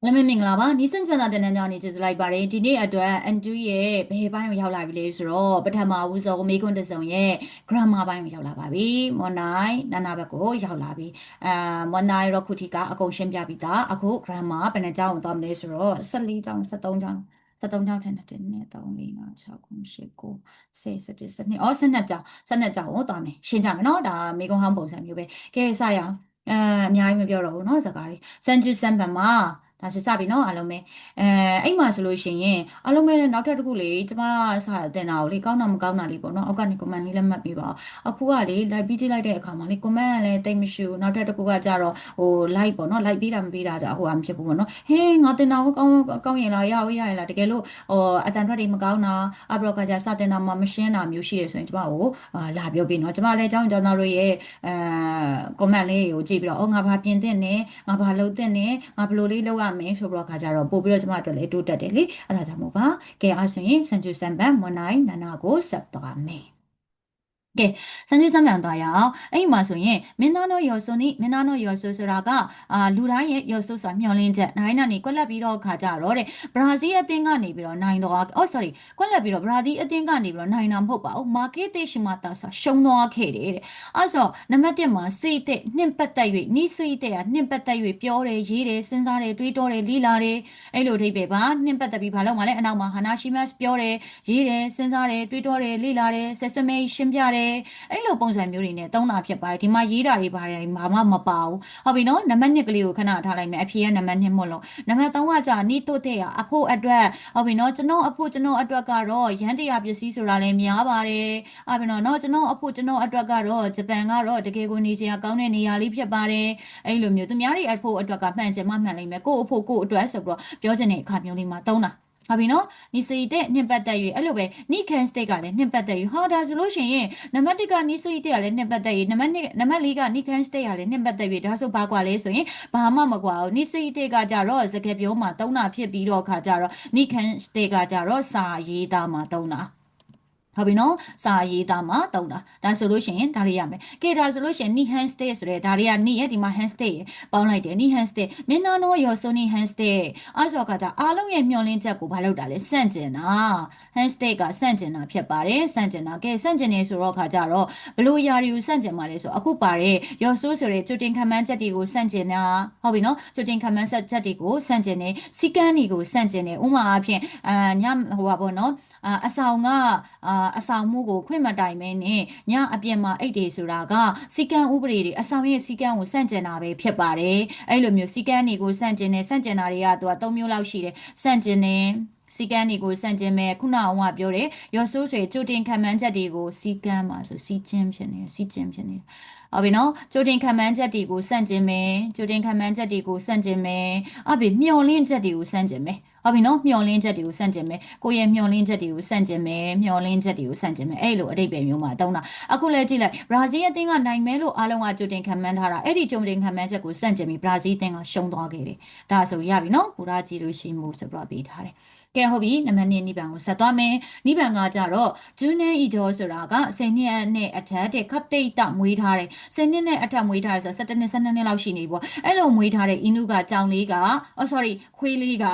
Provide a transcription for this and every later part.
။နာမည်မင်္ဂလာပါ။နီးစင်ချန်တာတန်တန်ကြောင့်နေကျေးဇူးလိုက်ပါတယ်။ဒီနေ့အတွက်အန်တူရဲ့ဘယ်ပိုင်းကိုရောက်လာပြီလဲဆိုတော့ပထမဦးဆုံးမေကွန်းတစုံရဲ့ grammar ပိုင်းကိုရောက်လာပါပြီ။မွန်နိုင်နာနာဘက်ကိုရောက်လာပြီ။အာမွန်နိုင်ရောခုတီကအကုန်ရှင်းပြပြီးသား။အခု grammar ဘယ်နှကြောင်းသွားမလဲဆိုတော့14ကြောင်း13ကြောင်း73ကြောင်းထက်နဲ့တင်းနဲ့3 4 5 6 9 10 11 12အော်12ကြောင်း12ကြောင်းကိုသွားမယ်ရှင်းကြမယ်နော်ဒါမေကွန်းဟောင်းပုံစံမျိုးပဲကဲစရအောင်အဲအများကြီးမပြောတော့ဘူးနော်စကားလေးစန်ကျူစန်ပန်မှာ ဒါဆိုစပြီနော်အားလုံးပဲအဲအဲ့မှာဆိုလို့ရှိရင်အားလုံးပဲနောက်ထပ်တစ်ခုလေကျမစာတင်တာကိုလေကောင်းတာမကောင်းတာလေးပေါ့နော်အောက်ကနေ comment လေးလည်းမှတ်ပေးပါအခုကလေ like ပြီးကြည့်လိုက်တဲ့အခါမှာလေ comment ကလည်းတိတ်မရှိဘူးနောက်ထပ်တစ်ခုကကြတော့ဟို like ပေါ့နော် like ပေးတာမပေးတာတော့ဟိုအမဖြစ်ဘူးပေါ့နော်ဟေးငါတင်တာကိုကောင်းကောင်းရင်လားရအောင်ရရလားတကယ်လို့ဟိုအတန်ထွက်တွေမကောင်းတာအဘရောကကြစတင်တာမှမရှင်းတာမျိုးရှိရဆိုရင်ကျမကိုလာပြောပေးနော်ကျမလည်းအကြောင်းကြောင့်တို့ရဲ့အဲ comment လေးကိုကြည့်ပြီးတော့အော်ငါဘာပြင်တင်နေငါဘာလုပ်တင်နေငါဘယ်လိုလေးလုပ်ရမလဲဆိုပြီးတော့ခါကြတော့ပို့ပြီးတော့ကျမအတွက်လည်းတိုးတက်တယ်လေအဲ့ဒါကြောင့်မို့ပါကဲအဲ့ဆိုရင်စန်ဂျူစန်ဘန်မွန်နိုင်နာနာကိုဆက်သွားမယ် ကဲစံကျွစံမြန်သွားရအောင်အဲ့ဒီမှာဆိုရင်မင်းသားတို့ရော်ဆိုနိမင်းသားတို့ရော်ဆိုဆိုတာကအာလူတိုင်းရဲ့ရော်ဆိုဆိုတာမျောလင်းချက်နိုင်နာနေကွက်လက်ပြီးတော့ခါကြတော့တဲ့ဘရာဇီးအသင်းကနေပြီးတော့နိုင်တော့အော် sorry ကွက်လက်ပြီးတော့ဘရာဇီးအသင်းကနေပြီးတော့နိုင်တာမဟုတ်ပါဘူးမာကေတေရှိမာတာဆိုရှုံသွားခဲ့တယ်တဲ့အဲ့ဆိုနံပါတ်1မှာစိတ်တဲ့နှင့်ပတ်သက်၍နိစိတ်တဲ့ကနှင့်ပတ်သက်၍ပြောတယ်ရေးတယ်စဉ်းစားတယ်တွေးတောတယ်လီလာတယ်အဲ့လိုအဓိပ္ပာယ်ပါနှင့်ပတ်သက်ပြီးဘာလို့မှလဲအနောက်မှာဟာနာရှိမတ်ပြောတယ်ရေးတယ်စဉ်းစားတယ်တွေးတောတယ်လီလာတယ်ဆက်စမေးရှင်းပြတယ်အဲ့လိုပုံစံမျိုးတွေနဲ့သုံးတာဖြစ်ပါတယ်ဒီမှာရေးတာတွေပါတယ်ဘာမှမပါဘူးဟုတ်ပြီနော်နံပါတ်1ကလေးကိုခဏထားလိုက်မယ်အဖြေကနံပါတ်2မို့လို့နံပါတ်3ကကြာနိတို့တဲ့အဖို့အတွက်ဟုတ်ပြီနော်ကျွန်တော်အဖို့ကျွန်တော်အတွက်ကတော့ရန်တရားပစ္စည်းဆိုတာလည်းများပါတယ်ဟုတ်ပြီနော်နော်ကျွန်တော်အဖို့ကျွန်တော်အတွက်ကတော့ဂျပန်ကတော့တကယ်ကိုနေချင်ကောင်းတဲ့နေရာလေးဖြစ်ပါတယ်အဲ့လိုမျိုးသူများတွေအဖို့အတွက်ကမှန်ချင်မှမှန်လိမ့်မယ်ကို့အဖို့ကို့အတွက်ဆိုပြီးတော့ပြောချင်တဲ့အခါမျိုးလေးမှာသုံးတာ ဟုတ်ပြီနော်နီစီတဲ့နှစ်ပတ်သက်၍အဲ့လိုပဲနီကန်စတိတ်ကလည်းနှစ်ပတ်သက်၍ဟောဒါဆိုလို့ရှိရင်နံပါတ်1ကနီစီတဲ့ကလည်းနှစ်ပတ်သက်၍နံပါတ်2နံပါတ်4ကနီကန်စတိတ်ကလည်းနှစ်ပတ်သက်၍ဒါဆိုဘာကွာလဲဆိုရင်ဘာမှမကွာဘူးနီစီတဲ့ကကြတော့စကားပြောမှာသုံးတာဖြစ်ပြီးတော့ခါကြတော့နီကန်စတိတ်ကကြတော့စာရေးသားမှာသုံးတာ ဟုတ်ပြီနော်စာရေးသားမှာတုံးတာဒါဆိုလို့ရှိရင်ဒါလေးရမယ်ကဲဒါဆိုလို့ရှိရင် ni hand stay ဆိုတဲ့ဒါလေးက ni ရဲ့ဒီမှာ hand stay ပေါင်းလိုက်တယ် ni hand stay မင်းနာနိုရော so ni hand stay အဲ့ဆိုကကြအားလုံးရဲ့မျှော်လင့်ချက်ကိုဘာလုပ်တာလဲစန့်ကျင်တာ hand stay ကစန့်ကျင်တာဖြစ်ပါတယ်စန့်ကျင်တာကဲစန့်ကျင်နေဆိုတော့ခါကြတော့ဘလို့ယာရီကိုစန့်ကျင်ပါလဲဆိုအခုပါတဲ့ရော so ဆိုတဲ့ချွတ်တင်ခံမှန်းချက်တွေကိုစန့်ကျင်တာဟုတ်ပြီနော်ချွတ်တင်ခံမှန်းချက်တွေကိုစန့်ကျင်နေစီကန်းတွေကိုစန့်ကျင်နေဥမာအဖြစ်အာညဟိုပါပေါ့နော်အဆောင်ကအာအဆောင်မှုကိုခွင့်မတိုင်မဲနဲ့ညအပြင်မှာအိတ်တွေဆိုတာကစီကံဥပဒေတွေအဆောင်ရဲ့စီကံကိုစန့်ကျင်တာပဲဖြစ်ပါတယ်အဲ့လိုမျိုးစီကံတွေကိုစန့်ကျင်နေစန့်ကျင်တာတွေကသူက၃မျိုးလောက်ရှိတယ်စန့်ကျင်နေစီကံတွေကိုစန့်ကျင်မဲ့ခုနအောင်ကပြောတယ်ရော်ဆိုးဆွေကြိုတင်ခံမှန်းချက်တွေကိုစီကံမှာဆိုစီကျင်းဖြစ်နေစီကျင်းဖြစ်နေဟုတ်ပြီနော်ကြိုတင်ခံမှန်းချက်တွေကိုစန့်ကျင်မယ်ကြိုတင်ခံမှန်းချက်တွေကိုစန့်ကျင်မယ်အပြင်မျော်လင့်ချက်တွေကိုစန့်ကျင်မယ် ဟုတ်ပြီနော်မျောလင်းချက်တွေကိုစန့်ကျင်မယ်ကိုယ့်ရဲ့မျောလင်းချက်တွေကိုစန့်ကျင်မယ်မျောလင်းချက်တွေကိုစန့်ကျင်မယ်အဲ့လိုအတိတ်ပဲမျိုးမှာတုံးတာအခုလည်းကြည့်လိုက်ဘရာဇီးအသင်းကနိုင်မယ်လို့အားလုံးကကြိုတင်ခံမှန်းထားတာအဲ့ဒီကြိုတင်ခံမှန်းချက်ကိုစန့်ကျင်ပြီးဘရာဇီးအသင်းကရှုံးသွားခဲ့တယ်ဒါဆိုရပြီနော်ဘူရာကြည့်လို့ရှိမှုဆိုပြီးပေးထားတယ်ကဲဟုတ်ပြီနံပါတ်1နိဗ္ဗာန်ကိုဆက်သွားမယ်နိဗ္ဗာန်ကကြတော့ဂျူးနဲဤကျော်ဆိုတာက10နှစ်နဲ့အထက်တဲ့ခပ်တိတ်တမွေးထားတယ်10နှစ်နဲ့အထက်မွေးထားတယ်ဆိုတော့17နှစ်12နှစ်လောက်ရှိနေပြီပေါ့အဲ့လိုမွေးထားတဲ့အင်းနုကကြောင်လေးကအော် sorry ခွေးလေးက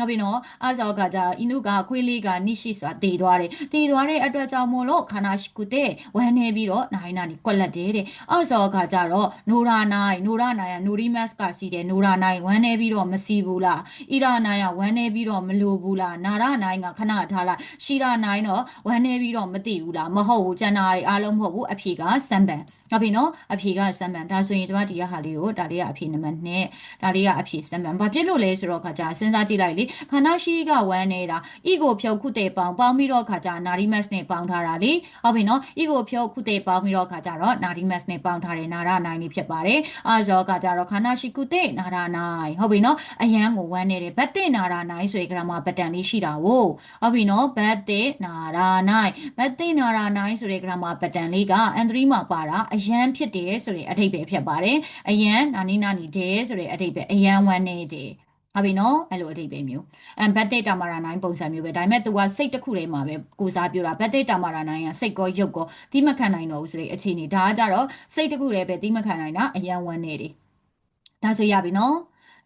ဟုတ်ပြီနော်အားကြောကကြအင်းနုကခွေးလေးကနိရှိစွာတည်သွားတယ်တည်သွားတဲ့အတွက်ကြောင့်မို့လို့ခန္ဓာရှိကုတဲ့ဝမ်းနေပြီးတော့နိုင်နာနေကွက်လက်တယ်တဲ့အားကြောကကြတော့နိုရာနိုင်နိုရာနိုင်ကနိုရီမတ်ကစီတယ်နိုရာနိုင်ဝမ်းနေပြီးတော့မစီဘူးလားဣရာနိုင်ကဝမ်းနေပြီးတော့မလိုဘူးလားနာရနိုင်ကခဏထားလိုက်ရှီရာနိုင်တော့ဝမ်းနေပြီးတော့မသိဘူးလားမဟုတ်ဘူးကျန်တာတွေအားလုံးမဟုတ်ဘူးအဖြေကစံပန် ဟုတ်ပြီနော်အဖြေကစံပန်ဒါဆိုရင်ကျွန်မဒီရဟာလေးကိုဒါလေးကအဖြေနံပါတ်2ဒါလေးကအဖြေစံပန်ဘာဖြစ်လို့လဲဆိုတော့ခါကြစဉ်းစားကြည့်လိုက်လေခန္ဓာရှိကဝမ်းနေတာဤကိုဖြုတ်ခုတေပေါင်းပေါင်းပြီးတော့ခါကြနာရီမတ်နဲ့ပေါင်းထားတာလေဟုတ်ပြီနော်ဤကိုဖြုတ်ခုတေပေါင်းပြီးတော့ခါကြတော့နာရီမတ်နဲ့ပေါင်းထားတယ်နာရနိုင်လေးဖြစ်ပါတယ်အာဇောခါကြတော့ခန္ဓာရှိခုတေနာရနိုင်ဟုတ်ပြီနော်အယံကိုဝမ်းနေတယ်ဘတ်တေနာရနိုင်ဆိုရင်ဂရမာပတန်လေးရှိတာဝဟုတ်ပြီနော်ဘတ်တေနာရနိုင်ဘတ်တေနာရနိုင်ဆိုတဲ့ဂရမာပတန်လေးကအန်သရီမှာပါတာအယံဖြစ်တယ်ဆိုတဲ့အဓိပ္ပာယ်ဖြစ်ပါတယ်အယံနာနီနာနီတယ်ဆိုတဲ့အဓိပ္ပာယ်အယံဝမ်းနေတယ်ဟုတ်ပြီနော်အဲ့လိုအဓိပ္ပာယ်မျိုးအမ်ဘတ်တေတာမာရာနိုင်ပုံစံမျိုးပဲဒါပေမဲ့ तू ကစိတ်တစ်ခုတည်းမှာပဲကိုစားပြတာဘတ်တေတာမာရာနိုင်ကစိတ်ကောရုပ်ကောဒီမခံနိုင်တော့ဘူးဆိုတဲ့အခြေအနေဒါကကြတော့စိတ်တစ်ခုတည်းပဲဒီမခံနိုင်တာအယံဝမ်းနေတယ်ဒါဆိုရပြီနော်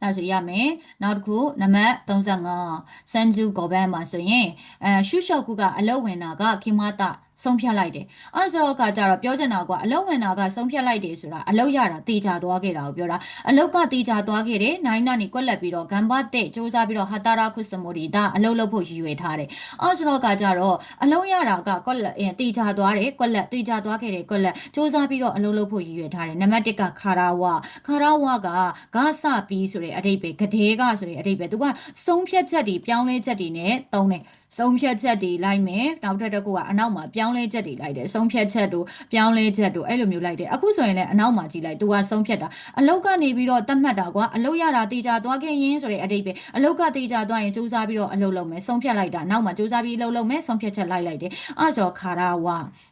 ဒါဆိုရမယ်နောက်တစ်ခုနံပါတ်35စန်ဂျူကောဘန်မှာဆိုရင်အဲရှုရှော့ကုကအလုတ်ဝင်တာကခိမတာ ဆုံးဖြတ်လိုက်တယ်။အဲဆိုတော့ကကြတော့ပြောချင်တာကအလုတ်ဝင်တာကဆုံးဖြတ်လိုက်တယ်ဆိုတာအလုတ်ရတာတေချာသွားခဲ့တာကိုပြောတာအလုတ်ကတေချာသွားခဲ့တယ်။နိုင်နာနေကွက်လက်ပြီးတော့ဂမ်ဘတ်တဲ့စူးစမ်းပြီးတော့ဟာတာရာခွစမိုဒီဒါအလုတ်လုပ်ဖို့ရည်ရွယ်ထားတယ်။အဲဆိုတော့ကကြတော့အလုတ်ရတာကကွက်လက်တေချာသွားတယ်ကွက်လက်တေချာသွားခဲ့တယ်ကွက်လက်စူးစမ်းပြီးတော့အလုတ်လုပ်ဖို့ရည်ရွယ်ထားတယ်။နံပါတ်1ကခါရာဝခါရာဝကဂါစပီဆိုတဲ့အဓိပ္ပာယ်ဂဒေကဆိုတဲ့အဓိပ္ပာယ်သူကဆုံးဖြတ်ချက်တွေပြောင်းလဲချက်တွေနဲ့သုံးတယ်။ ဆုံးဖြတ်ချက်တွေလိုက်မယ်နောက်ထပ်တစ်ခုကအနောက်မှာပြောင်းလဲချက်တွေလိုက်တယ်ဆုံးဖြတ်ချက်တို့ပြောင်းလဲချက်တို့အဲ့လိုမျိုးလိုက်တယ်အခုဆိုရင်လည်းအနောက်မှာကြည့်လိုက်သူကဆုံးဖြတ်တာအလုတ်ကနေပြီးတော့တတ်မှတ်တာကွာအလုတ်ရတာတေချာသွားခဲ့ရင်ဆိုတဲ့အတိတ်ပဲအလုတ်ကတေချာသွားရင်စူးစမ်းပြီးတော့အလုတ်လုပ်မယ်ဆုံးဖြတ်လိုက်တာနောက်မှာစူးစမ်းပြီးအလုတ်လုပ်မယ်ဆုံးဖြတ်ချက်လိုက်လိုက်တယ်အဲ့ဆိုခါရာဝ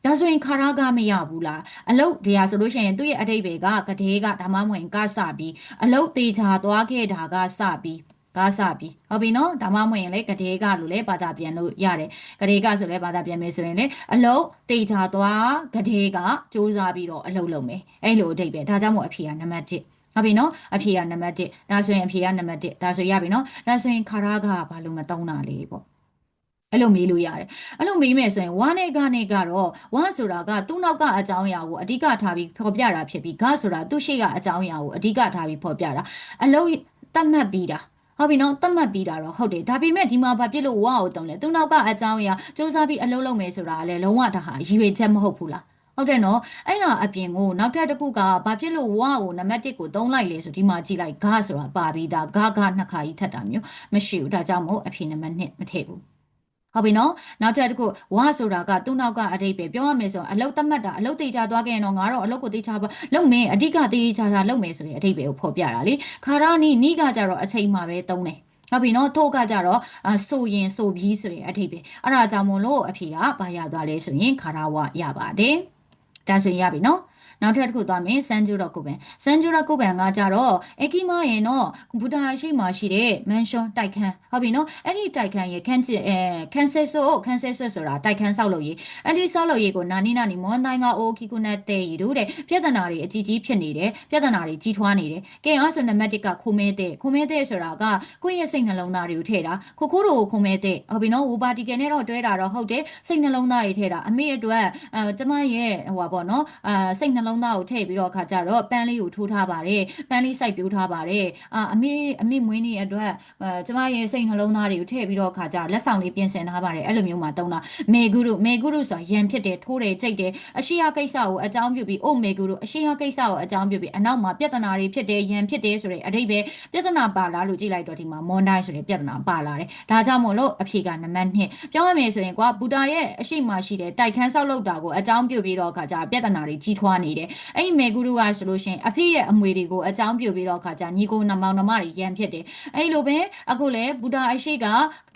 ဒါဆိုရင်ခါရာကမရဘူးလားအလုတ်တရားဆိုလို့ရှိရင်သူ့ရဲ့အတိတ်ပဲကကတဲ့ကဒါမှမဟုတ်ကစပြီးအလုတ်တေချာသွားခဲ့တာကစပြီး ကားစပြီဟုတ်ပြီနော်ဒါမှမဟုတ်ရင်လေကတဲ့ကလို့လေဘာသာပြန်လို့ရတယ်ကတဲ့ကဆိုလေဘာသာပြန်မယ်ဆိုရင်လေအလုံးတေချာသွားကတဲ့ကစူးစမ်းပြီးတော့အလုပ်လုပ်မယ်အဲ့လိုအဓိပ္ပာယ်ဒါကြောင့်မို့အဖြေကနံပါတ်1ဟုတ်ပြီနော်အဖြေကနံပါတ်1ဒါဆိုရင်အဖြေကနံပါတ်1ဒါဆိုရပြီနော်ဒါဆိုရင်ခါရာကဘာလို့မတုံးတာလေးပေါ့အဲ့လိုမေးလို့ရတယ်အဲ့လိုမေးမယ်ဆိုရင်ဝါနဲ့ကနဲ့ကတော့ဝါဆိုတာကသူ့နောက်ကအကြောင်းအရာကိုအဓိကထားပြီးဖော်ပြတာဖြစ်ပြီးဂဆိုတာသူ့ရှေ့ကအကြောင်းအရာကိုအဓိကထားပြီးဖော်ပြတာအလုံးတတ်မှတ်ပြီးတာ ဟုတ်ပြီနော်သတ်မှတ်ပြီးတာတော့ဟုတ်တယ်ဒါပေမဲ့ဒီမှာဘာဖြစ်လို့ဝါကိုတုံးလဲသူနောက်ကအကြောင်းအရာစူးစမ်းပြီးအလုပ်လုပ်မယ်ဆိုတာကလည်းလုံးဝဒါဟာရည်ရွယ်ချက်မဟုတ်ဘူးလားဟုတ်တယ်နော်အဲ့ဒါအပြင်ကိုနောက်ထပ်တစ်ခုကဘာဖြစ်လို့ဝါကိုနံပါတ်1ကိုသုံးလိုက်လဲဆိုဒီမှာကြည့်လိုက်ဂါဆိုတာပါပြီးသားဂါဂါနှစ်ခါကြီးထပ်တာမျိုးမရှိဘူးဒါကြောင့်မို့အဖြေနံပါတ်2မထည့်ဘူး ဟုတ်ပြီနော်နောက်ထပ်တစ်ခုဝါဆိုတာကသူ့နောက်ကအတိတ်ပဲပြောရမယ်ဆိုရင်အလုတ်သတ်မှတ်တာအလုတ်တေချာသွားခဲ့ရင်တော့ငါတော့အလုတ်ကိုတေချာပါလုပ်မယ်အဓိကတေချာချာလုပ်မယ်ဆိုရင်အတိတ်ပဲကိုဖော်ပြတာလေခါရနီနီးကကြတော့အချိန်မှာပဲသုံးတယ်ဟုတ်ပြီနော်ထို့ကကြတော့အဆိုရင်ဆိုပြီးဆိုရင်အထိပဲအဲ့ဒါကြောင့်မလို့အဖေကဘာရသွားလဲဆိုရင်ခါရဝရပါတယ်ဒါဆိုရင်ရပြီနော် နောက်ထပ်တစ်ခုသွားမယ်စန်ဂျူရော့ကိုပန်စန်ဂျူရော့ကိုပန်ကကြတော့အကီမာရဲ့တော့ဘူတာရှိမှရှိတဲ့မန်ရှွန်တိုက်ခန်းဟုတ်ပြီနော်အဲ့ဒီတိုက်ခန်းရဲ့ခန်းချစ်အဲခန်းဆဲဆိုခန်းဆဲဆဆိုတာတိုက်ခန်းဆောက်လို့ရေးအဲ့ဒီဆောက်လို့ရေးကိုနာနီနာနီမွန်တိုင်းကအိုကီကုနတ်တဲ့ရီတို့တဲ့ပြဿနာတွေအကြီးကြီးဖြစ်နေတယ်ပြဿနာတွေကြီးထွားနေတယ်ကဲအဲ့ဆိုနံပါတ်1ကခိုမဲတဲ့ခိုမဲတဲ့ဆိုတာကကိုယ့်ရဲ့စိတ်နှလုံးသားတွေကိုထည့်တာခိုခိုးတို့ကိုခိုမဲတဲ့ဟုတ်ပြီနော်ဝူပါတီကယ်နဲ့တော့တွဲတာတော့ဟုတ်တယ်စိတ်နှလုံးသားတွေထည့်တာအမေအတွက်အဲကျမရဲ့ဟိုပါပေါ့နော်အာစိတ်နှလုံးသားကိုထည့်ပြီးတော့အခါကျတော့ပန်းလေးကိုထိုးထားပါတယ်ပန်းလေးစိုက်ပြိုးထားပါတယ်အာအမေအမေမွေးနေ့အတွက်အဲကျမရဲ့စိတ်နှလုံးသားတွေကိုထည့်ပြီးတော့အခါကျလက်ဆောင်လေးပြင်ဆင်ထားပါတယ်အဲ့လိုမျိုးမှာတုံးတာမေဂုရုမေဂုရုဆိုတာရန်ဖြစ်တယ်ထိုးတယ်ကြိတ်တယ်အရှိယကိစ္စကိုအကြောင်းပြုပြီးအိုမေဂုရုအရှိယကိစ္စကိုအကြောင်းပြုပြီးအနောက်မှာပြဿနာတွေဖြစ်တယ်ရန်ဖြစ်တယ်ဆိုတဲ့အဓိပ္ပာယ်ပြဿနာပါလာလို့ကြည့်လိုက်တော့ဒီမှာမွန်တိုင်းဆိုတဲ့ပြဿနာပါလာတယ်ဒါကြောင့်မို့လို့အဖြေကနံပါတ်2ပြောရမယ်ဆိုရင်ကွာဘူတာရဲ့အရှိမရှိတဲ့တိုက်ခန်းဆောက်လုပ်တာကိုအကြောင်းပြုပြီးတော့အခါကျပြဿနာတွေကြီးထွားနေတယ်အဲ့ဒီမေဂုရုကဆိုလို့ရှိရင်အဖေရဲ့အမွေတွေကိုအကြောင်းပြုပြီးတော့အခါကျညီကိုနမောင်နှမတွေရန်ဖြစ်တယ်အဲ့လိုပဲအခုလေဘူတာအရှိက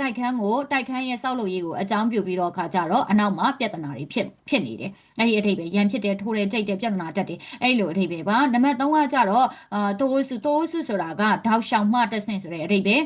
တိုက်ခန်းကိုတိုက်ခန်းရဲ့ဆောက်လုပ်ရေးကိုအကြောင်းပြုပြီးတော့အခါကျတော့အနောက်မှာပြဿနာတွေဖြစ်ဖြစ်နေတယ်အဲ့ဒီအထိပ္ပယ်ရန်ဖြစ်တယ်ထိုးတယ်ကြိတ်တယ်ပြဿနာတက်တယ်အဲ့လိုအထိပ္ပယ်ပါနံပါတ်3ကကျတော့အာတိုးစုတိုးစုဆိုတာကတောက်ရှောင်မှတက်ဆင့်ဆိုတဲ့အထိပ္ပယ်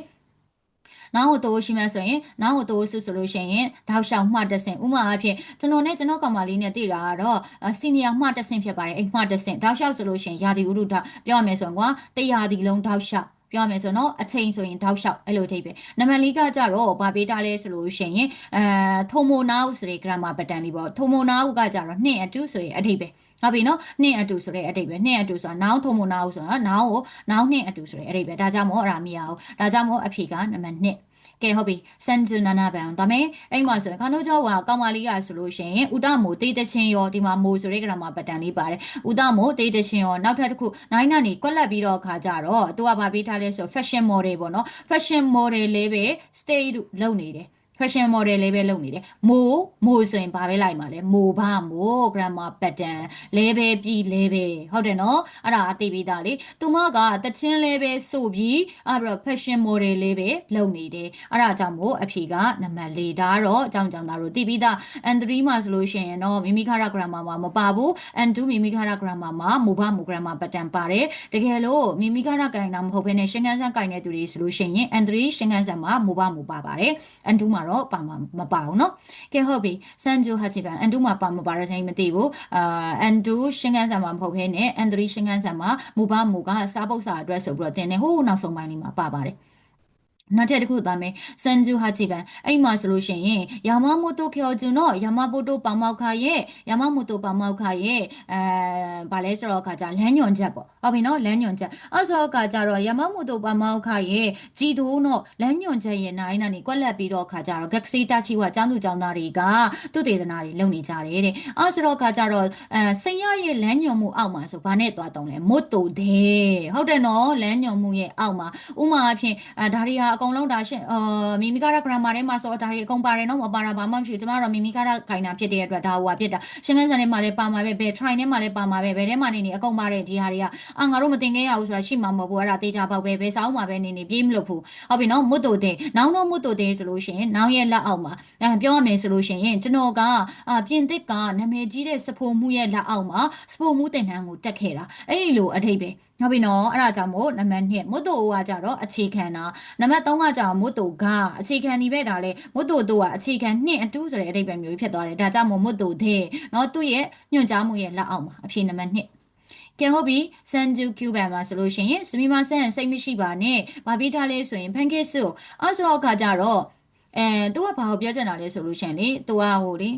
နောက်ကိုတိုးရှိမှဆိုရင်နောက်ကိုတိုးစုဆိုလို့ရှိရင်တောက်ရှောင်မှတက်ဆင့်ဥမာအဖြစ်ကျွန်တော်နဲ့ကျွန်တော်ကောင်မလေးနဲ့တည်တာကတော့စီနီယာမှတက်ဆင့်ဖြစ်ပါတယ်အဲ့မှတက်ဆင့်တောက်ရှောက်ဆိုလို့ရှိရင်ယာဒီဥရုထပြောရမယ်ဆိုရင်ကွာတရာဒီလုံးတောက်ရှောက် ပြောမယ်ဆိုတော့အချိန်ဆိုရင်တောက်လျှောက်အဲ့လိုထိပ်ပဲနံပါတ်၄ကကြတော့ဗာပေးတာလဲဆိုလို့ရှိရင်အဲထိုမိုနာဥဆိုတဲ့ grammar pattern လေးပေါ့ထိုမိုနာဥကကြတော့နှင့်အတူဆိုရင်အထိပ်ပဲဟုတ်ပြီနော်နှင့်အတူဆိုတဲ့အတိတ်ပဲနှင့်အတူဆိုတာနောင်ထုံမနောင်ဆိုတာနောင်ကိုနောင်နှင့်အတူဆိုတဲ့အတိတ်ပဲဒါကြောင့်မို့အဲ့ဒါမရအောင်ဒါကြောင့်မို့အဖြေကနံပါတ်1 ကဲဟုတ်ပြီစန်ဂျူနာနာဘန်ဒါမဲ့အဲ့မှာဆိုရင်ခါနိုကျော်ကကောင်မလေးကဆိုလို့ရှိရင်ဥဒမိုတေးတချင်းရောဒီမှာမိုးဆိုတဲ့ grammar pattern လေးပါတယ်ဥဒမိုတေးတချင်းရောနောက်ထပ်တစ်ခုနိုင်နာနေကွက်လက်ပြီးတော့ခါကြတော့သူကဗာပေးထားလဲဆို fashion model ပေါ့နော် fashion model လေးပဲ stay လုပ်နေတယ် fashion model လေးပဲလုပ်နေတယ်မိုးမိုးဆိုရင်ဘာပဲလိုက်မှာလဲမိုးဘာမိုး grammar pattern လဲပဲပြီးလဲပဲဟုတ်တယ်နော်အဲ့ဒါအသိပြီးသားလေသူမကတချင်းလဲပဲဆိုပြီးအဲ့တော့ fashion model လေးပဲလုပ်နေတယ်အဲ့ဒါကြောင့်မို့အဖြေကနံပါတ်၄ဒါတော့အကြောင်းကြောင့်သားတို့သိပြီးသား and 3မှာဆိုလို့ရှိရင်တော့မိမိခါရ grammar မှာမပါဘူး and 2မိမိခါရ grammar မှာမိုးဘာမိုး grammar pattern ပါတယ်တကယ်လို့မိမိခါရကင်တာမဟုတ်ဘဲနဲ့ရှင်းကန်းဆန်းကင်တဲ့သူတွေဆိုလို့ရှိရင် and 3ရှင်းကန်းဆန်းမှာမိုးဘာမိုးပါပါတယ် and 2မှာတော့ပါမှာမပါဘူးเนาะကဲဟုတ်ပြီစန်ဂျူဟာချီပန်အန်တူမှာပါမပါတော့ချင်းမသိဘူးအာအန်တူရှင်းကန်းဆန်မှာမဟုတ်ဘဲနဲ့အန်3ရှင်းကန်းဆန်မှာမူပါမူကစားပုတ်စာအတွက်ဆိုပြီးတော့တင်နေဟိုးနောက်ဆုံးပိုင်းလေးမှာပါပါတယ်နောက်ထပ်တစ်ခုသားမယ်စန်ဂျူဟာချီပန်အဲ့မှာဆိုလို့ရှိရင်ယာမမိုတိုခေါ်ဂျူနော်ယာမမိုတိုပမောက်ခါရဲ့ယာမမိုတိုပမောက်ခါရဲ့အဲဘာလဲဆိုတော့ခါကြလမ်းညွန်ချက်ပေါ့ ဟုတ်ပြီနော်လမ်းညွန်ချက်အဲ့ဆိုတော့ခါကြတော့ယာမမိုတိုပမောက်ခါရဲ့ဂျီတိုးနော်လမ်းညွန်ချက်ရဲ့နိုင်နာနေကွက်လက်ပြီးတော့ခါကြတော့ဂက်စီတာချီဝါចောင်းသူចောင်းသားတွေကသူတေသနာတွေလုပ်နေကြတယ်တဲ့အဲ့ဆိုတော့ခါကြတော့အဲစိန်ရရဲ့လမ်းညွန်မှုအောက်မှာဆိုဘာနဲ့သွားတုံးလဲမွတ်တိုတဲ့ဟုတ်တယ်နော်လမ်းညွန်မှုရဲ့အောက်မှာဥမာအဖြစ်အဲဒါတွေဟာအကုန်လုံးဒါရှင်းအာမိမိကားရဂရမာထဲမှာဆိုတော့ဒါတွေအကုန်ပါတယ်နော်မပါတာဘာမှမရှိဘူးကျမတို့မိမိကားရခိုင်တာဖြစ်တဲ့အတွက်ဒါဟိုဟာဖြစ်တာရှင်းကန်းစံထဲမှာလည်းပါမှာပဲဘယ် try ထဲမှာလည်းပါမှာပဲဘယ်ထဲမှာနေနေအကုန်ပါတယ်ဒီဟာတွေကအာငါတို့မတင်ခဲ့ရဘူးဆိုတာရှိမှာမဟုတ်ဘူးအဲ့ဒါတေချာပေါက်ပဲဘယ်ဆောင်မှာပဲနေနေပြေးမလို့ဘူးဟုတ်ပြီနော်မွတ်တိုတဲ့နောင်တော့မွတ်တိုတဲ့ဆိုလို့ရှိရင်နောင်ရဲ့လက်အောက်မှာအဲပြောရမယ်ဆိုလို့ရှိရင်ကျွန်တော်ကအာပြင်သစ်ကနာမည်ကြီးတဲ့စဖိုမှုရဲ့လက်အောက်မှာစဖိုမှုတင်တန်းကိုတက်ခဲ့တာအဲ့ဒီလိုအထိပ္ပယ်ဟုတ်ပြီနော်အဲ့ဒါကြောင့်မို့နံပါတ်2မွတ်တိုကကြတော့အခြေခံတာနံပါတ်3ကကြတော့မွတ်တိုကအခြေခံဒီဘက်ဒါလေမွတ်တိုတို့ကအခြေခံ2အတူဆိုတဲ့အဓိပ္ပာယ်မျိုးဖြစ်သွားတယ်ဒါကြောင့်မို့မွတ်တိုတဲ့နော်သူ့ရဲ့ညွှန်ကြားမှုရဲ့လက်အောက်မှာအဖြစ်နံပါတ် 2ကဲဟုတ်ပြီစန်ဂျူကျူဘန်မှာဆိုလို့ရှိရင်စမီမဆန်စိတ်မရှိပါနဲ့မပြီးထားလဲဆိုရင်ဖန်ကစ်စုအဲ့ဆိုတော့ခါကြတော့အဲသူကဘာကိုပြောချင်တာလဲဆိုလို့ရှိရင်လေသူကဟိုလေ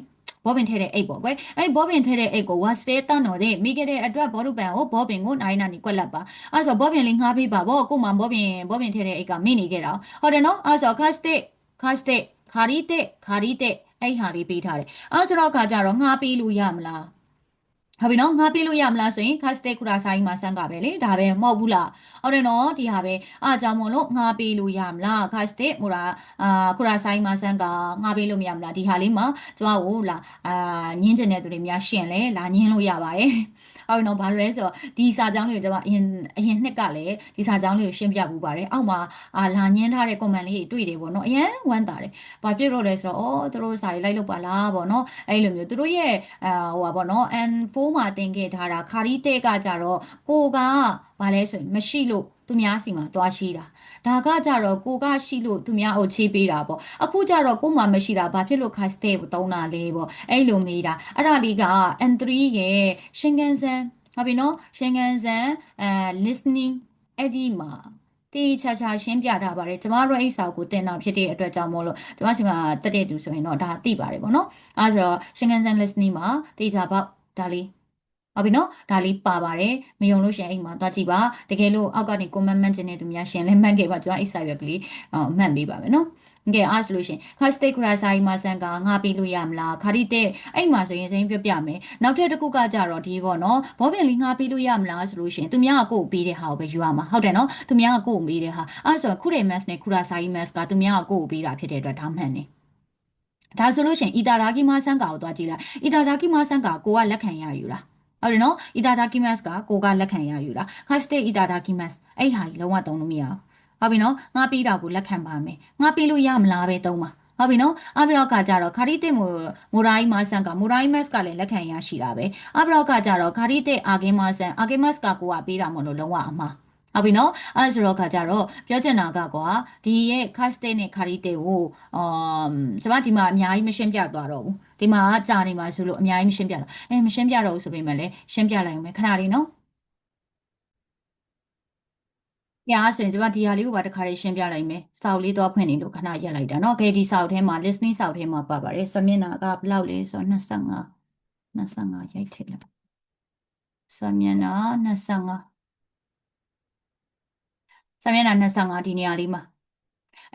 ဘောပင်ထဲတဲ့အိတ်ပေါ့ကွယ်အဲ့ဘောပင်ထဲတဲ့အိတ်ကိုဝါစတေးတန်းတော်တဲ့မိခဲ့တဲ့အတွက်ဘောရုပန်ကိုဘောပင်ကိုနိုင်နာနေကွက်လက်ပါအဲ့ဆိုဘောပင်လေးငှားပေးပါဗောကိုမှဘောပင်ဘောပင်ထဲတဲ့အိတ်ကမိနေခဲ့တာဟုတ်တယ်နော်အဲ့ဆိုခါစတေခါစတေခါရီတေခါရီတေအဲ့ဟာလေးပေးထားတယ်အဲ့ဆိုတော့ခါကြတော့ငှားပေးလို့ရမလား ဟုတ်ပြီနော်ငါပေးလို့ရမလားဆိုရင် castet ခုရာဆိုင်မှာဆန်းကပဲလေဒါပဲမဟုတ်ဘူးလားဟုတ်တယ်နော်ဒီဟာပဲအားကြောင့်မလို့ငါပေးလို့ရမလား castet ဟိုရာအာခုရာဆိုင်မှာဆန်းကငါပေးလို့မရမလားဒီဟာလေးမှာကျမကိုလာအာညင်းကျင်တဲ့သူတွေများရှင်လဲလာညင်းလို့ရပါတယ် ဟုတ်နော်ဘာလို့လဲဆိုတော့ဒီစာကြောင်းလေးကိုကျွန်မအရင်အရင်နှစ်ကလည်းဒီစာကြောင်းလေးကိုရှင်းပြပူပါတယ်အောက်မှာအာလာညင်းထားတဲ့ comment လေးတွေတွေ့တယ်ပေါ့နော်အရင်ဝမ်းတာတယ်ဘာဖြစ်လို့လဲဆိုတော့ဩသူတို့စာရေးလိုက်လို့ပါလားပေါ့နော်အဲ့လိုမျိုးသူတို့ရဲ့အာဟိုပါပေါ့နော် N4 မှာတင်ခဲ့ထားတာခါရီးတဲကကြတော့ကိုကဘာလဲဆိုရင်မရှိလို့ သူများစီမှာသွားရှိတာဒါကကြတော့ကိုကရှိလို့သူများကိုချေးပေးတာပေါ့အခုကြတော့ကိုမှမရှိတာဘာဖြစ်လို့ cast တဲ့သုံးတာလဲပေါ့အဲ့လိုမေးတာအဲ့ဒါလေးက N3 ရဲ့ရှင်ကန်ဆန်ဟုတ်ပြီနော်ရှင်ကန်ဆန်အဲ listening အဲ့ဒီမှာတေးချာချာရှင်းပြထားပါတယ်ကျမတို့အဲ့စာကိုတင်တာဖြစ်တဲ့အတွက်ကြောင့်မို့လို့ကျမစီမှာတက်တဲ့သူဆိုရင်တော့ဒါသိပါတယ်ပေါ့နော်အဲဆိုတော့ရှင်ကန်ဆန် listening မှာတေးချာပေါက်ဒါလေး ဟုတ်ပြီနော်ဒါလေးပါပါတယ်မယုံလို့ရှင်အိမ်မှာသွားကြည့်ပါတကယ်လို့အောက်ကနေ comment မှတ်ခြင်းတဲ့သူများရှင်လည်းမှတ်ခဲ့ပါကျွန်တော်အိစာရွက်ကလေးအော်မှတ်ပေးပါမယ်နော်ကဲအားဆိုလို့ရှင် hashtag ခရာဆိုင်မှာဆန်ကငါပေးလို့ရမလားခါရီတဲ့အဲ့မှာဆိုရင်စိမ့်ပြပြမယ်နောက်ထပ်တစ်ခုကကြတော့ဒီပေါ့နော်ဘောပင်လေးငါပေးလို့ရမလားဆိုလို့ရှင်သူများကကိုယ်ပေးတဲ့ဟာကိုပဲယူရမှာဟုတ်တယ်နော်သူများကကိုယ်ပေးတဲ့ဟာအဲ့ဆိုခုတဲ့ mask နဲ့ခရာဆိုင် mask ကသူများကကိုယ်ပေးတာဖြစ်တဲ့အတွက်ဒါမှန်တယ်ဒါဆိုလို့ရှင်အီတာဒါကီမာဆန်ကာကိုသွားကြည့်လိုက်အီတာဒါကီမာဆန်ကာကိုကလက်ခံရယူလား ဟုတ်တယ်နော်အီတာဒါကီမတ်ကကိုကလက်ခံရယူတာခတ်စတေအီတာဒါကီမတ်အဲ့ဟာကြီးလုံးဝသုံးလို့မရဘူးဟုတ်ပြီနော်ငါပြီးတာကိုလက်ခံပါမယ်ငါပြီးလို့ရမလားပဲသုံးပါဟုတ်ပြီနော်အဘရောက်ကကြတော့ခါရီတစ်မိုမိုရိုင်းမဆန်ကမိုရိုင်းမတ်ကလည်းလက်ခံရရှိတာပဲအဘရောက်ကကြတော့ခါရီတစ်အာဂင်မဆန်အာဂင်မတ်ကကိုကပေးတာမလို့လုံးဝအမှားဟုတ်ပြီနော်အဲဆိုတော့ခါကြတော့ပြောချင်တာကကွာဒီရဲ့ casting နဲ့ character ကိုအမ်ကျွန်မဒီမှာအများကြီးမရှင်းပြသွားတော့ဘူး ဒီမှာကြာနေမှာဆိုလို့အများကြီးမရှင်းပြတော့အဲမရှင်းပြတော့ဘူးဆိုပေမဲ့လည်းရှင်းပြလိုက်အောင်မယ်ခဏလေးနော်ညာဆိုရင်ကျွန်မဒီဟာလေးကိုပါတစ်ခါလေးရှင်းပြလိုက်မယ်။စာအုပ်လေးတော့ဖွင့်နေလို့ခဏရက်လိုက်တာเนาะ။ကဲဒီစာအုပ်ထဲမှာ listening စာအုပ်ထဲမှာပါပါတယ်။စမျက်နှာကဘယ်လောက်လဲဆိုတော့25 25ရိုက်ထည့်လိုက်။စမျက်နှာ25စမျက်နှာ25ဒီနေရာလေးမှာ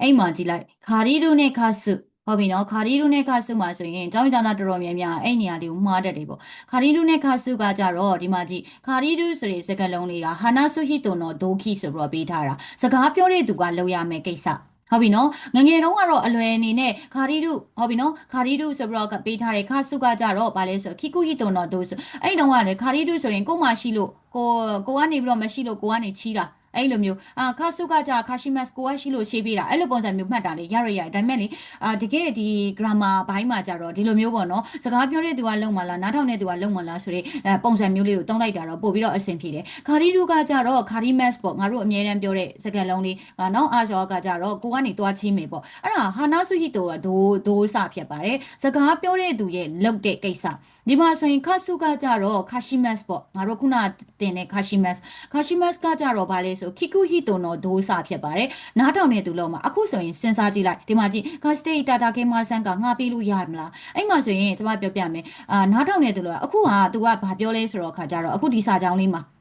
အဲ့မှာကြည့်လိုက်ခါရီဒုနဲ့ခါစု ဟုတ်ပြီနော်ခါရီဒုနဲ့ခါစုမှာဆိုရင်အကြောင်းကြောင့်တော်တော်များများအဲ့နေရာလေးကိုမှားတတ်တယ်ပေါ့ခါရီဒုနဲ့ခါစုကကြတော့ဒီမှာကြည့်ခါရီဒုဆိုတဲ့စကားလုံးလေးကဟာနာဆုဟိတိုနောဒိုခိဆိုပြီးတော့ပေးထားတာစကားပြောတဲ့သူကလုပ်ရမယ်ကိစ္စဟုတ်ပြီနော်ငငယ်တုန်းကတော့အလွယ်အနေနဲ့ခါရီဒုဟုတ်ပြီနော်ခါရီဒုဆိုပြီးတော့ပေးထားတယ်ခါစုကကြတော့ဗာလဲဆိုခိကုဟိတိုနောဒိုဆိုအဲ့တုန်းကလည်းခါရီဒုဆိုရင်ကို့မှရှိလို့ကိုကိုကနေပြီးတော့မရှိလို့ကိုကနေချီးတာ အဲ့လိုမျိုးအာခါဆုကကြာခါရှိမတ်ကိုကရှိလို့ရှေးပေးတာအဲ့လိုပုံစံမျိုးမှတ်တာလေရရရဒါပေမဲ့လေအာတကယ်ဒီ grammar ဘိုင်းမှာကြတော့ဒီလိုမျိုးပေါ့နော်စကားပြောတဲ့သူကလုံမလားနားထောင်တဲ့သူကလုံမလားဆိုတဲ့အဲပုံစံမျိုးလေးကိုတုံးလိုက်တာတော့ပို့ပြီးတော့အဆင်ပြေတယ်ခါရီဒူကကြတော့ခါရီမတ်ပေါ့ငါတို့အမြဲတမ်းပြောတဲ့စကားလုံးလေးအာနော်အာဇောကကြတော့ကိုကနေသွားချင်းမယ်ပေါ့အဲ့ဒါဟာနာဆုဟီတိုကဒိုးဒိုးစဖြစ်ပါတယ်စကားပြောတဲ့သူရဲ့လုပ်တဲ့ကိစ္စဒီမှာဆိုရင်ခါဆုကကြတော့ခါရှိမတ်ပေါ့ငါတို့ခုနတင်တဲ့ခါရှိမတ်ခါရှိမတ်ကကြတော့ဗာလဲဆိုခိကုဟီတိုနော်ဒိုးစဖြစ်ပါတယ်နားထောင်တဲ့သူလုံးမှာအခုဆိုရင်စဉ်းစားကြည့်လိုက်ဒီမှာကြည့်ခါစတေးတာတာကေမာဆန်ကငါပေးလို့ရမလားအဲ့မှာဆိုရင်ကျွန်မပြောပြမယ်အာနားထောင်တဲ့သူလုံးအခုဟာ तू ကဘာပြောလဲဆိုတော့ခါကြတော့အခုဒီစာကြောင်းလေးမှာ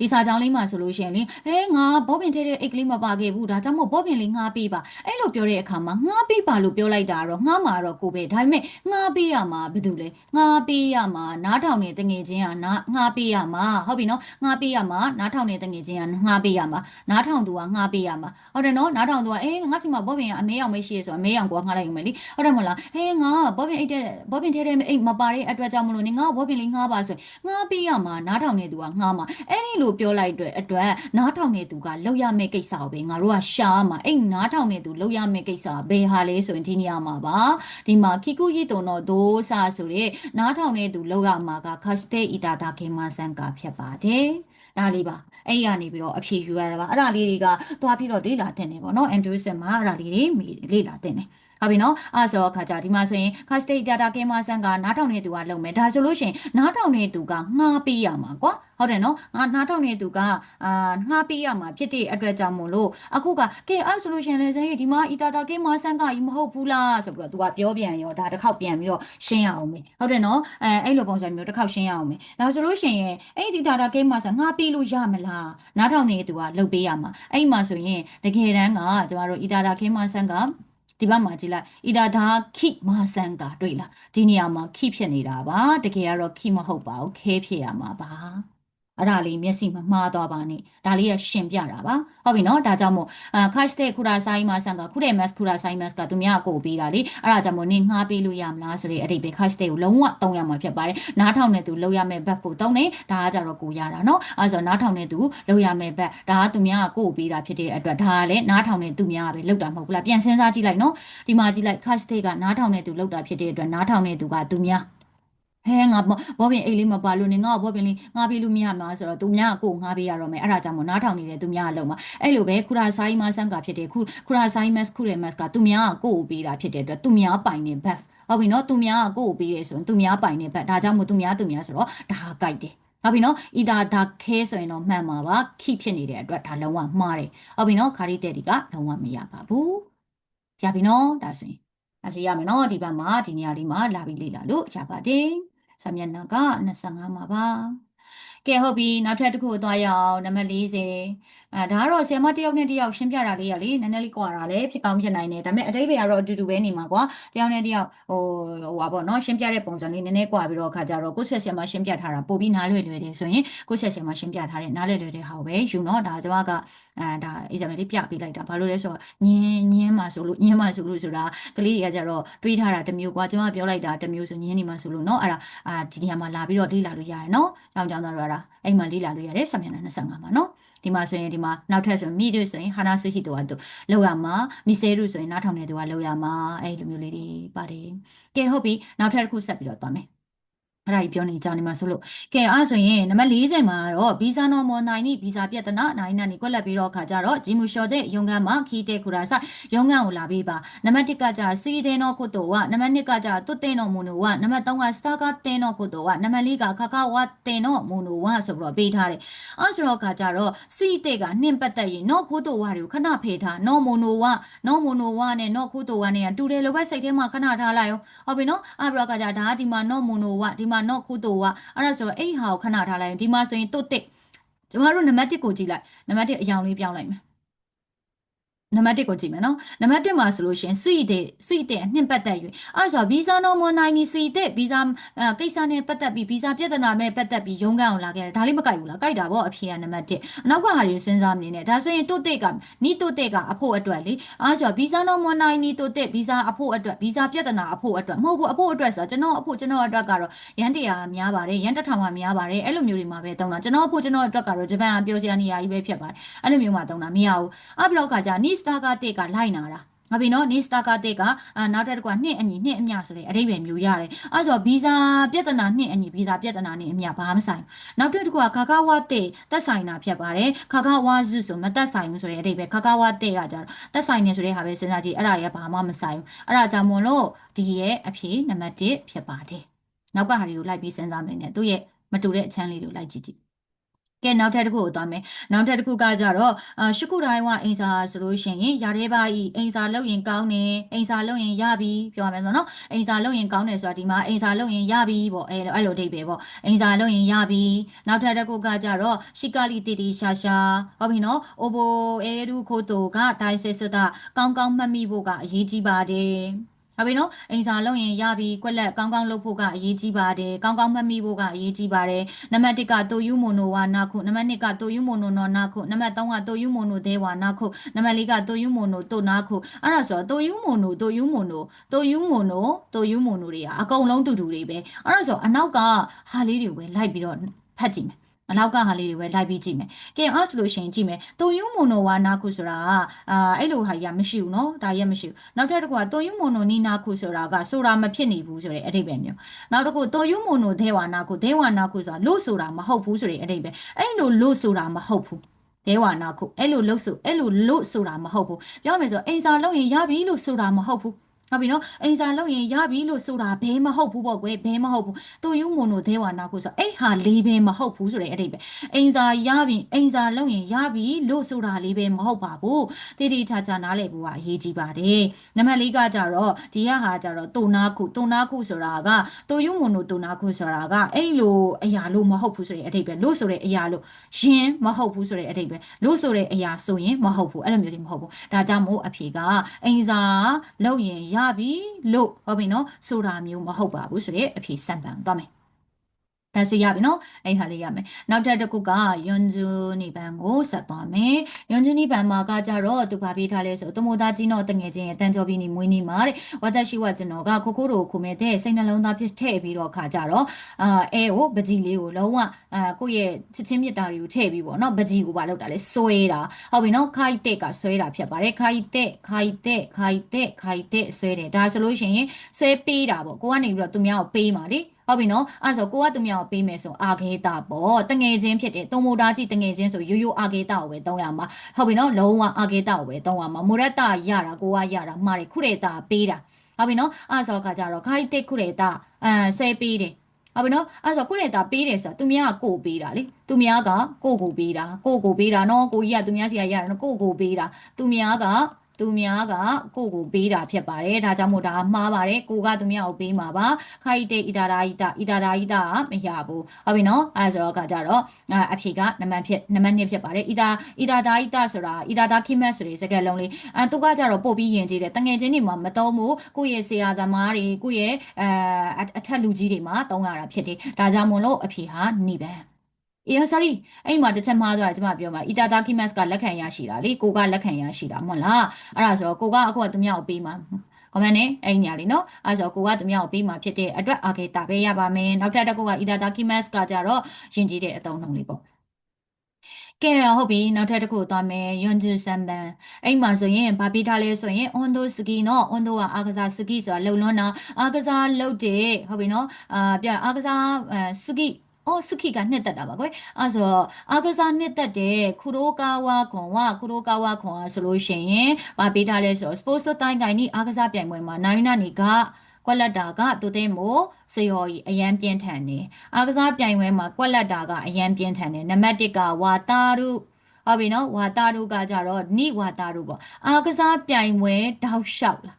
ဒီစာကြောင်းလေးမှာဆိုလို့ရှိရင်လေဟဲငါဘောပင်ထဲတဲ့အိတ်ကလေးမပါခဲ့ဘူးဒါကြောင့်မို့ဘောပင်လေးငှားပေးပါအဲ့လိုပြောတဲ့အခါမှာငှားပေးပါလို့ပြောလိုက်တာတော့ငှားမှာတော့ကိုပဲဒါပေမဲ့ငှားပေးရမှာဘာလို့လဲငှားပေးရမှာနားထောင်နေတငယ်ချင်းကနားငှားပေးရမှာဟုတ်ပြီနော်ငှားပေးရမှာနားထောင်နေတငယ်ချင်းကငှားပေးရမှာနားထောင်သူကငှားပေးရမှာဟုတ်တယ်နော်နားထောင်သူကအေးငါစီမှာဘောပင်ကအမဲအောင်မရှိရဆိုအမဲအောင်ကိုငှားလိုက်ရုံပဲလीဟုတ်တယ်မလားဟဲငါဘောပင်အိတ်တဲ့ဘောပင်ထဲတဲ့အိတ်မပါတဲ့အတွက်ကြောင့်မလို့နေငါဘောပင်လေးငှားပါဆိုငှားပေးရမှာနားထောင်နေသူကငှားမှာအဲ့ဒီလိုပြောလိုက်တဲ့အတွက်နားထောင်နေသူကလောက်ရမယ့်ကိစ္စကိုပဲငါတို့ကရှာမှာအဲ့နားထောင်နေသူလောက်ရမယ့်ကိစ္စဘယ်ဟာလဲဆိုရင်ဒီနေရာမှာပါဒီမှာခိကုရီတုံတော့ဒိုးစာဆိုတဲ့နားထောင်နေသူလောက်ရမှာကခတ်စတေအီတာတာခေမဆန်ကဖြစ်ပါတယ်ဒါလေးပါအဲ့ရနေပြီးတော့အဖြေယူရတာပါအဲ့ဒါလေးတွေကသွားပြီးတော့လေ့လာတင်နေပေါ့နော် Android မှာအဲ့ဒါလေးတွေလေ့လာတင်နေ ဟုတ်ပြီနော်အဲ့ဆိုတော့ခါကြဒီမှာဆိုရင် custom data ကင်မဆန်ကနားထောင်နေသူကလုံမယ်ဒါဆိုလို့ရှိရင်နားထောင်နေသူကငှားပေးရမှာကွာဟုတ်တယ်နော်ငါနားထောင်နေသူကအာငှားပေးရမှာဖြစ်တဲ့အတွက်ကြောင့်မို့လို့အခုကကဲအဲ့ဆိုလို့ရှိရင်လည်းဇေးဒီမှာ data ကင်မဆန်ကကြီးမဟုတ်ဘူးလားဆိုပြီးတော့သူကပြောပြန်ရောဒါတစ်ခေါက်ပြန်ပြီးတော့ရှင်းရအောင်မယ်ဟုတ်တယ်နော်အဲအဲ့လိုပုံစံမျိုးတစ်ခေါက်ရှင်းရအောင်မယ်ဒါဆိုလို့ရှိရင်အဲ့ဒီ data ကင်မဆန်ငှားပေးလို့ရမလားနားထောင်နေသူကလုပ်ပေးရမှာအဲ့မှာဆိုရင်တကယ်တမ်းကကျမတို့ data ကင်မဆန်က ဒီဘက်မှာကြည့်လိုက်ဣဒါဒါခိမာဆန်ကာတွေ့လားဒီနေရာမှာခိဖြစ်နေတာပါတကယ်ကတော့ခိမဟုတ်ပါဘူးခဲဖြစ်ရမှာပါ အဲ့ဒါလေးမျက်စိမမှားသွားပါနဲ့ဒါလေးရရှင်ပြတာပါဟုတ်ပြီနော်ဒါကြောင့်မို့အာခတ်စတဲ့ခုရာဆိုင်မာဆန်ကခုတဲ့မတ်ခုရာဆိုင်မတ်ကသူများကိုပေးတာလေအဲ့ဒါကြောင့်မို့နင်ငှားပေးလို့ရမလားဆိုတဲ့အတိတ်ပဲခတ်စတဲ့ကိုလုံးဝတုံးရမှာဖြစ်ပါတယ်နားထောင်တဲ့သူလောက်ရမယ့်ဘက်ကိုတုံးနေဒါကကြတော့ကိုရတာနော်အဲ့ဆိုနားထောင်တဲ့သူလောက်ရမယ့်ဘက်ဒါကသူများကိုပေးတာဖြစ်တဲ့အတွက်ဒါကလည်းနားထောင်တဲ့သူများကပဲလောက်တာမဟုတ်ဘူးလားပြန်စဉ်းစားကြည့်လိုက်နော်ဒီမှာကြည့်လိုက်ခတ်စတဲ့ကနားထောင်တဲ့သူလောက်တာဖြစ်တဲ့အတွက်နားထောင်တဲ့သူကသူများ ဟဲငါဘောပင်အိတ်လေးမပါလို့နေငါ့ဘောပင်လေးငါပေးလို့မရမှာဆိုတော့သူများကိုငါပေးရတော့မယ်အဲ့ဒါကြောင့်မို့နားထောင်နေတဲ့သူများအလုံးမှာအဲ့လိုပဲခူရာဆိုင်မဆန်ကဖြစ်တဲ့ခုခူရာဆိုင်မတ်ခုရဲမတ်ကသူများကိုကိုပေးတာဖြစ်တဲ့အတွက်သူများပိုင်နေဘတ်ဟုတ်ပြီနော်သူများကိုကိုပေးတယ်ဆိုရင်သူများပိုင်နေဘတ်ဒါကြောင့်မို့သူများသူများဆိုတော့ဒါဟာကြိုက်တယ်ဟုတ်ပြီနော်ဤဒါဒါခဲဆိုရင်တော့မှန်ပါပါခိဖြစ်နေတဲ့အတွက်ဒါလုံးဝမှားတယ်ဟုတ်ပြီနော်ခါရီတဲ့ဒီကလုံးဝမရပါဘူးရပြီနော်ဒါဆိုရင်အစီရမယ်နော်ဒီဘက်မှာဒီနေရာလေးမှာလာပြီးလေ့လာလို့ရပါတယ် စာမျက်နှာက25မှာပါကဲဟုတ်ပြီနောက်ထပ်တစ်ခုသွားရအောင်နံပါတ်40 အဲဒါကတော့ဆရာမတယောက်နဲ့တယောက်ရှင်းပြတာလေးရလေနည်းနည်းလေးကွာတာလည်းဖြစ်ကောင်းဖြစ်နိုင်တယ်ဒါပေမဲ့အတိတ်ပဲကတော့အတူတူပဲနေမှာကွာတယောက်နဲ့တယောက်ဟိုဟိုပါပေါ့နော်ရှင်းပြတဲ့ပုံစံလေးနည်းနည်းကွာပြီးတော့အခါကျတော့ကိုယ့်ဆက်ဆရာမရှင်းပြထားတာပို့ပြီးနားလွယ်လွယ်တယ်ဆိုရင်ကိုယ့်ဆက်ဆရာမရှင်းပြထားတဲ့နားလွယ်လွယ်တဲ့ဟာကိုပဲယူနော်ဒါကျွန်မကအဲဒါအေးစံလေးပြပေးလိုက်တာဘာလို့လဲဆိုတော့ညင်းညင်းမှဆိုလို့ညင်းမှဆိုလို့ဆိုတာကလေးတွေကကျတော့တွေးထားတာတစ်မျိုးကွာကျွန်မပြောလိုက်တာတစ်မျိုးဆိုညင်းနေမှဆိုလို့နော်အဲ့ဒါအာဒီနေရာမှာလာပြီးတော့လေ့လာလို့ရတယ်နော်ကြောင်ကြောင်တော့အဲ့ဒါ အဲ့မှာလေ့လာလို့ရတယ်ဆမျက်နှာ25မှာနော်ဒီမှာဆိုရင်ဒီမှာနောက်ထပ်ဆိုရင်မိတို့ဆိုရင်ဟာနာဆုဟိတောကတော့လောက်ရမှာမိစေရုဆိုရင်နားထောင်နေသူကလောက်ရမှာအဲ့လိုမျိုးလေးတွေပါတယ်ကဲဟုတ်ပြီနောက်ထပ်တစ်ခုဆက်ပြီးတော့သွားမယ် အဲ့ဒါကြီးပြောနေကြနေမှာဆိုလို့ကဲအဲ့ဆိုရင်နံပါတ်40မှာတော့ဗီဇာနော်မော်နိုင်နိဗီဇာပြတ်တနာနိုင်နာနိကွက်လက်ပြီးတော့ခါကြတော့ဂျီမူရှော်တဲ့ယုံကန်မှာခီးတဲ့ခူရာဆိုင်ယုံကန်ကိုလာပေးပါနံပါတ်1ကကြစီတဲ့နော်ကုတိုဝနံပါတ်2ကကြတွတ်တဲ့နော်မူနိုဝနံပါတ်3ကစတာကတဲ့နော်ကုတိုဝနံပါတ်4ကခခဝတဲ့နော်မူနိုဝဆိုပြီးတော့ပေးထားတယ်အဲ့ဆိုတော့ခါကြတော့စီတဲ့ကနှင်ပတ်သက်ရင်နော်ကုတိုဝတွေကိုခဏဖေးထားနော်မူနိုဝနော်မူနိုဝနဲ့နော်ကုတိုဝနဲ့တူတယ်လို့ပဲစိတ်ထဲမှာခဏထားလိုက်ရောဟုတ်ပြီနော်အဲ့ပြီးတော့ခါကြဒါကဒီမှာနော်မူနိုဝဒီမှာနော်ကုတိုဝအဲ့ဒါဆိုတော့အဲ့ဟာကိုခဏထားလိုက်ရင်ဒီမှာဆိုရင်တွတ်တဲ့ကျမတို့နံပါတ်1ကိုကြည့်လိုက်နံပါတ်1အယောင်လေးပြောင်းလိုက်မယ် နံပါတ်1ကိုကြည့်မယ်နော်နံပါတ်1မှာဆိုလို့ရှရင်စီတဲ့စီတဲ့အနှစ်ပတ်သက်၍အဲ့ဆိုဗီဇာနော်မွန်နိုင်နီစီတဲ့ဗီဇာကိစ္စနဲ့ပတ်သက်ပြီးဗီဇာပြဿနာနဲ့ပတ်သက်ပြီးရုံးကန်အောင်လာခဲ့တယ်ဒါလေးမကြိုက်ဘူးလားကြိုက်တာပေါ့အဖြေကနံပါတ်1အနောက်ကဟာတွေစဉ်းစားမနေနဲ့ဒါဆိုရင်တိုတဲ့ကနီတိုတဲ့ကအဖို့အတွက်လေအဲ့ဆိုဗီဇာနော်မွန်နိုင်နီတိုတဲ့ဗီဇာအဖို့အတွက်ဗီဇာပြဿနာအဖို့အတွက်မဟုတ်ဘူးအဖို့အတွက်ဆိုတော့ကျွန်တော်အဖို့ကျွန်တော်အတွက်ကတော့ရန်တရားများပါတယ်ရန်တစ်ထောင်ကများပါတယ်အဲ့လိုမျိုးတွေမှာပဲတုံးတာကျွန်တော်အဖို့ကျွန်တော်အတွက်ကတော့ဂျပန်ကပြောစရာနေရာကြီးပဲဖြစ်ပါတယ်အဲ့လိုမျိုးမှာတုံးတာမရဘူးအဘလောက်ကကြာနီစတာကတဲ့ကလိုက်နာတာငါပြီနော်နေစတာကတဲ့ကအာနောက်တစ်ခုကနှစ်အညီနှစ်အမြဆိုတဲ့အဓိပ္ပာယ်မျိုးရတယ်အဲဆိုဗီဇာပြဿနာနှစ်အညီဗီဇာပြဿနာနဲ့အမြဘာမှမဆိုင်နောက်တစ်ခုကခါခါဝတဲ့တက်ဆိုင်တာဖြစ်ပါတယ်ခါခါဝါစုဆိုမတက်ဆိုင်ဘူးဆိုတဲ့အဓိပ္ပာယ်ခါခါဝတဲ့ကကြတော့တက်ဆိုင်နေဆိုတဲ့ဟာပဲစဉ်းစားကြည့်အဲ့ဒါရဲ့ဘာမှမဆိုင်ဘူးအဲ့ဒါကြောင့်မို့လို့ဒီရဲ့အဖြေနံပါတ်1ဖြစ်ပါတယ်နောက်ကဟာတွေကိုလိုက်ပြီးစဉ်းစားမယ်နဲ့သူ့ရဲ့မတူတဲ့အချမ်းလေးတွေကိုလိုက်ကြည့်ကြည့် ကဲနောက်ထပ်တစ်ခုကိုသွားမယ်နောက်ထပ်တစ်ခုကကြတော့အာရှုခုတိုင်းကအင်စာဆိုလို့ရှိရင်ရာထဲပါဤအင်စာလုပ်ရင်ကောင်းတယ်အင်စာလုပ်ရင်ရပြီပြောရမယ်ဆိုတော့နော်အင်စာလုပ်ရင်ကောင်းတယ်ဆိုတာဒီမှာအင်စာလုပ်ရင်ရပြီပေါ့အဲအဲ့လိုအဓိပ္ပာယ်ပေါ့အင်စာလုပ်ရင်ရပြီနောက်ထပ်တစ်ခုကကြတော့ရှီကာလီတီတီရှာရှာဟုတ်ပြီနော်အိုဘိုအဲရူခိုတိုကဒိုင်စစ်စတာကောင်းကောင်းမှတ်မိဖို့ကအရေးကြီးပါတယ် ဟုတ်ပြီနော်အိမ်စာလုပ်ရင်ရပြီကွက်လက်ကောင်းကောင်းလုပ်ဖို့ကအရေးကြီးပါတယ်ကောင်းကောင်းမှတ်မိဖို့ကအရေးကြီးပါတယ်နံပါတ်1ကတိုယူမိုနိုဝါနာခုနံပါတ်2ကတိုယူမိုနိုနော်နာခုနံပါတ်3ကတိုယူမိုနိုဒဲဝါနာခုနံပါတ်4ကတိုယူမိုနိုတိုနာခုအဲ့ဒါဆိုတော့တိုယူမိုနိုတိုယူမိုနိုတိုယူမိုနိုတိုယူမိုနိုတွေကအကုန်လုံးတူတူတွေပဲအဲ့ဒါဆိုအနောက်ကဟာလေးတွေပဲလိုက်ပြီးတော့ဖတ်ကြည့်မယ် အနောက်ကဟာလေးတွေပဲလိုက်ပြီးကြည့်မယ်။ကဲအဲ့ဆိုလို့ရှိရင်ကြည့်မယ်။တိုယူမိုနိုဝါနာခုဆိုတာကအာအဲ့လိုဟာကြီးကမရှိဘူးနော်။ဒါရက်မရှိဘူး။နောက်ထပ်တစ်ခုကတိုယူမိုနိုနီနာခုဆိုတာကဆိုတာမဖြစ်နေဘူးဆိုတဲ့အဓိပ္ပာယ်မျိုး။နောက်တစ်ခုတိုယူမိုနိုဒေဝါနာခုဒေဝါနာခုဆိုတာလို့ဆိုတာမဟုတ်ဘူးဆိုတဲ့အဓိပ္ပာယ်။အဲ့လိုလို့ဆိုတာမဟုတ်ဘူး။ဒေဝနာခုအဲ့လိုလို့ဆိုအဲ့လိုလို့ဆိုတာမဟုတ်ဘူးပြောမယ်ဆိုအိမ်စာလုပ်ရင်ရပြီလို့ဆိုတာမဟုတ်ဘူး ဟုတ်ပြီနော်အိမ်စာလုပ်ရင်ရပြီလို့ဆိုတာဘဲမဟုတ်ဘူးပေါ့ကွယ်ဘဲမဟုတ်ဘူးတူယူမွန်တို့သေးဝါနာကိုဆိုအဲ့ဟာလေးပဲမဟုတ်ဘူးဆိုတဲ့အဓိပ္ပာယ်အိမ်စာရပြီအိမ်စာလုပ်ရင်ရပြီလို့ဆိုတာလေးပဲမဟုတ်ပါဘူးတိတိချာချာနားလည်ဖို့ကအရေးကြီးပါတယ်နံပါတ်၄ကကြတော့ဒီကဟာကြတော့တူနာခုတူနာခုဆိုတာကတူယူမွန်တို့တူနာခုဆိုတာကအဲ့လိုအရာလို့မဟုတ်ဘူးဆိုတဲ့အဓိပ္ပာယ်လို့ဆိုတဲ့အရာလို့ရင်မဟုတ်ဘူးဆိုတဲ့အဓိပ္ပာယ်လို့ဆိုတဲ့အရာဆိုရင်မဟုတ်ဘူးအဲ့လိုမျိုးတွေမဟုတ်ဘူးဒါကြောင့်မို့အဖြေကအိမ်စာလုပ်ရင်ရပြီလို့ဟုတ်ပြီနော်ဆိုတာမျိုးမဟုတ်ပါဘူးဆိုတဲ့အဖြေစံပန်သွားမယ် ဒါဆိုရပြီနော်အဲ့ဟာလေးရမယ်နောက်ထပ်တစ်ခုကယွန်ဂျူနိဗန်ကိုဆက်သွားမယ်ယွန်ဂျူနိဗန်မှာကကြတော့သူဘာပေးထားလဲဆိုတမိုသားကြီးတော့တငယ်ချင်းရဲ့တန်ကြောပြီးနေမွေးနေမှာတဲ့ဝတ်သက်ရှိဝကျွန်တော်ကကိုကိုတို့ခုမဲ့တဲ့စိတ်နှလုံးသားဖြစ်ထည့်ပြီးတော့ခါကြတော့အာအဲကိုပကြီးလေးကိုလုံးဝအာကိုယ့်ရဲ့ချစ်ချင်းမြတ်တာတွေကိုထည့်ပြီးပေါ့နော်ပကြီးကိုပါလောက်တာလဲဆွဲတာဟုတ်ပြီနော်ခိုက်တက်ကဆွဲတာဖြစ်ပါတယ်ခိုက်တက်ခိုက်တက်ခိုက်တက်ခိုက်တက်ဆွဲတယ်ဒါဆိုလို့ရှိရင်ဆွဲပေးတာပေါ့ကိုကနေပြီးတော့သူများကိုပေးမှာလေ ဟုတ်ပြီနော်အဲ့ဆိုကိုကသူမြောက်ပေးမယ်ဆိုအာခေတာပေါ့တငယ်ချင်းဖြစ်တယ်တုံမိုတာကြီးတငယ်ချင်းဆိုရိုးရိုးအာခေတာကိုပဲတောင်းရမှာဟုတ်ပြီနော်လုံးဝအာခေတာကိုပဲတောင်းရမှာမိုရတရတာကိုကရတာမှားတယ်ခုရေတာပေးတာဟုတ်ပြီနော်အဲ့ဆိုခါကြတော့ခိုက်တက်ခုရေတာအဲဆဲပေးတယ်ဟုတ်ပြီနော်အဲ့ဆိုခုရေတာပေးတယ်ဆိုတာသူများကကိုပေးတာလေသူများကကိုကိုပေးတာကိုကိုပေးတာနော်ကိုကြီးကသူများစီကရတာနော်ကိုကိုပေးတာသူများက သူများကကိုကိုပေးတာဖြစ်ပါတယ်ဒါကြောင့်မို့ဒါမှားပါတယ်ကိုကသူများကိုပေးမှာပါခိုက်တဲ့ဣတာဒါဣတာဣတာဒါဣတာမရဘူးဟုတ်ပြီနော်အဲဆိုတော့ကကြတော့အဖြေကနံပါတ်ဖြစ်နံပါတ်2ဖြစ်ပါတယ်ဣတာဣတာဒါဣတာဆိုတာဣတာဒါခိမတ်ဆိုတဲ့စကားလုံးလေးအဲသူကကြတော့ပို့ပြီးယဉ်ကျေးတယ်တငယ်ချင်းတွေမှာမတုံးဘူးကိုယ့်ရဲ့ဆရာသမားတွေကိုယ့်ရဲ့အဲအထက်လူကြီးတွေမှာတုံးရတာဖြစ်တယ်ဒါကြောင့်မို့လို့အဖြေဟာနိဗ္ဗာန် အေး sorry အဲ့မှာတစ်ချက်မှားသွားတယ်ကျွန်မပြောမှာ itadakimas ကလက်ခံရရှိတာလေကိုကလက်ခံရရှိတာမဟုတ်လားအဲ့ဒါဆိုတော့ကိုကအခုကသူများကိုပေးမှာ comment နဲ့အဲ့ညာလေးနော်အဲ့ဆိုကိုကသူများကိုပေးမှာဖြစ်တဲ့အတွက်အာကေတာပေးရပါမယ်နောက်ထပ်တစ်ခုက itadakimas ကကြတော့ယဉ်ကျေးတဲ့အသုံးအနှုန်းလေးပေါ့ကဲဟုတ်ပြီနောက်ထပ်တစ်ခုသွားမယ်ယွန်ဂျူဆမ်ပန်အဲ့မှာဆိုရင်ဗာပြထားလဲဆိုရင်အွန်ဒိုစကီနော်အွန်ဒိုကအာကစားစကီဆိုတာလှုပ်လွန်းတာအာကစားလှုပ်တယ်ဟုတ်ပြီနော်အာပြအာကစားစကီ အော်စခိကနှစ်သက်တာပါကွယ်အဲဆိုအာကစားနှစ်သက်တဲ့ခူရိုကာဝါခွန်ဝခူရိုကာဝါခွန်ဆိုလို့ရှိရင်ဗာပေးထားလဲဆိုတော့ sports တိုင်းကိုင်းနီအာကစားပြိုင်ပွဲမှာနိုင်နာနေကကွက်လက်တာကတူတဲ့မို့စေရော်ကြီးအရန်ပြင်းထန်နေအာကစားပြိုင်ပွဲမှာကွက်လက်တာကအရန်ပြင်းထန်နေနံပါတ်1ကဝါတာရုဟုတ်ပြီနော်ဝါတာရုကကြတော့နိဝါတာရုပေါ့အာကစားပြိုင်ပွဲတောက်လျှောက်လား